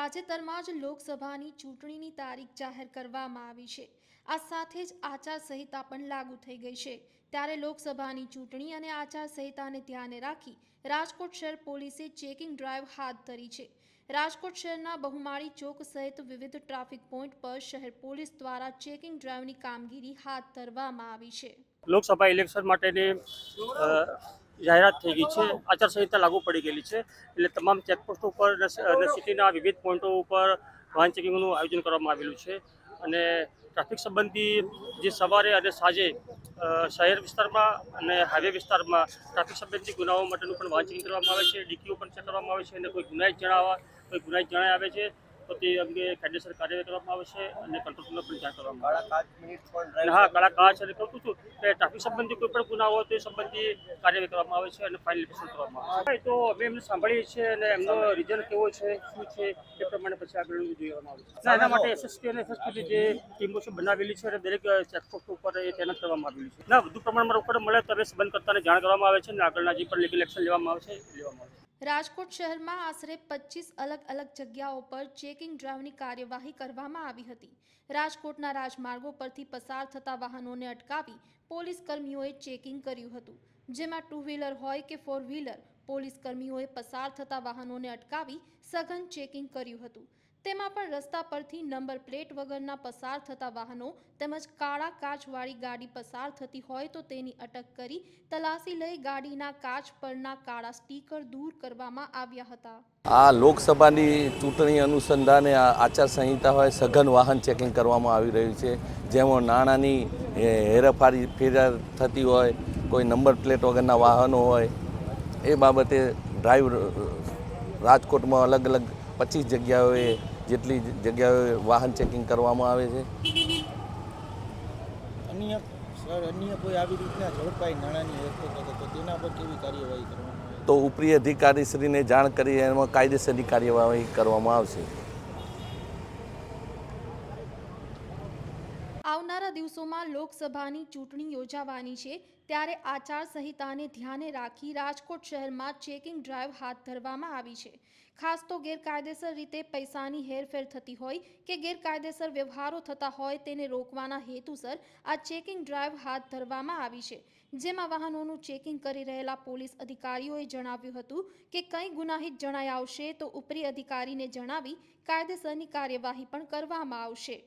તાજેતરમાં જ લોકસભાની ચૂંટણીની તારીખ જાહેર કરવામાં આવી છે. આ સાથે જ આચારસંહિતા પણ લાગુ થઈ ગઈ છે. ત્યારે લોકસભાની ચૂંટણી અને આચારસંહિતાને ધ્યાને રાખી રાજકોટ શહેર પોલીસે ચેકિંગ ડ્રાઈવ હાથ ધરી છે. રાજકોટ શહેરના બહુમાળી ચોક સહિત વિવિધ ટ્રાફિક પોઈન્ટ પર શહેર પોલીસ દ્વારા ચેકિંગ ડ્રાઈવની કામગીરી હાથ ધરવામાં આવી છે. લોકસભા ઇલેક્શન માટેની જાહેરાત થઈ ગઈ છે. આચારસંહિતા લાગુ પડી ગયેલી છે. એટલે તમામ ચેકપોસ્ટ ઉપર અને સિટીના વિવિધ પોઈન્ટો ઉપર વાહન ચેકિંગનું આયોજન કરવામાં આવેલું છે. અને ટ્રાફિક સંબંધી જે સવારે અને સાંજે શહેર વિસ્તારમાં અને હાઈવે વિસ્તારમાં ટ્રાફિક સંબંધી ગુનાઓ માટેનું પણ વાહન કરવામાં આવે છે. ડીકીઓ પણ ચેક કરવામાં આવે છે અને કોઈ ગુનાહિત જણાવવા, કોઈ ગુનાહિત જણાય આવે છે. તો તે અંગે કાયદેસર કાર્યવાહી કરવામાં આવે છે અને કંટ્રોલને પણ જાણ કરવામાં આવે હા કાળા કાચ અને કહું છું કે ટ્રાફિક સંબંધી કોઈ પણ ગુના હોય તે સંબંધી કાર્યવાહી કરવામાં આવે છે અને ફાઇલ પસંદ કરવામાં આવે છે. તો અમે એમને સાંભળીએ છીએ અને એમનો રિઝલ્ટ કેવો છે શું છે એ પ્રમાણે પછી આગળ જોવામાં આવે છે. એના માટે એસએસપી અને એસએસપીની જે ટીમો છે બનાવેલી છે અને દરેક ચેકપોસ્ટ ઉપર એ તૈનાત કરવામાં આવેલી છે. ના વધુ પ્રમાણમાં રોકડ મળે તો અમે સંબંધ કરતાને જાણ કરવામાં આવે છે અને આગળના જે પણ લીગલ એક્શન લેવામાં આવે છે લેવામાં આવે છે. રાજકોટ શહેરમાં આશરે પચીસ અલગ અલગ જગ્યાઓ પર ચેકિંગ ડ્રાઈવની કાર્યવાહી કરવામાં આવી હતી. રાજકોટના રાજમાર્ગો પરથી પસાર થતા વાહનોને અટકાવી પોલીસ કર્મીઓએ ચેકિંગ કર્યું હતું. જેમાં ટુ વ્હીલર હોય કે ફોર વ્હીલર, પોલીસ કર્મીઓએ પસાર થતા વાહનોને અટકાવી સઘન ચેકિંગ કર્યું હતું. તેમાં પણ રસ્તા પરથી નંબર પ્લેટ વગરના પસાર થતા વાહનો તેમજ કાળા કાચવાળી ગાડી પસાર થતી હોય તો તેની અટક કરી તલાશી લઈ ગાડીના કાચ પરના કાળા સ્ટીકર દૂર કરવામાં આવ્યા હતા. આ લોકસભાની ચૂંટણી અનુસંધાને આચારસંહિતા હોય સઘન વાહન ચેકિંગ કરવામાં આવી રહ્યું છે. જેમાં નાણાંની હેરાફારી ફેરા થતી હોય, કોઈ નંબર પ્લેટ વગરના વાહનો હોય, એ બાબતે ડ્રાઈવ રાજકોટમાં અલગ અલગ પચીસ જગ્યાઓએ જેટલી જગ્યાઓએ વાહન ચેકિંગ કરવામાં આવે છે? અન્ય સર અન્ય કોઈ આવી રીતના ઝડપાઈ નાણાંની હેરફેર તો તેના પર કેવી કાર્યવાહી કરવામાં આવે? તો ઉપરી અધિકારીશ્રીને જાણ કરી એમાં કાયદેસરની કાર્યવાહી કરવામાં આવશે. આવનારા દિવસોમાં લોકસભાની ચૂંટણી યોજાવાની છે, ત્યારે આચારસંહિતાને ધ્યાને રાખી રાજકોટ શહેરમાં ચેકિંગ ડ્રાઈવ હાથ ધરવામાં આવી છે. ખાસ તો ગેરકાયદેસર રીતે પૈસાની હેરફેર થતી હોય કે ગેરકાયદેસર વ્યવહારો થતા હોય તેને રોકવાના હેતુસર આ ચેકિંગ ડ્રાઈવ હાથ ધરવામાં આવી છે. જેમાં વાહનોનું ચેકિંગ કરી રહેલા પોલીસ અધિકારીઓએ જણાવ્યું હતું કે કંઈ ગુનાહિત જણાય આવશે તો ઉપરી અધિકારીને જણાવી કાયદેસરની કાર્યવાહી પણ કરવામાં આવશે.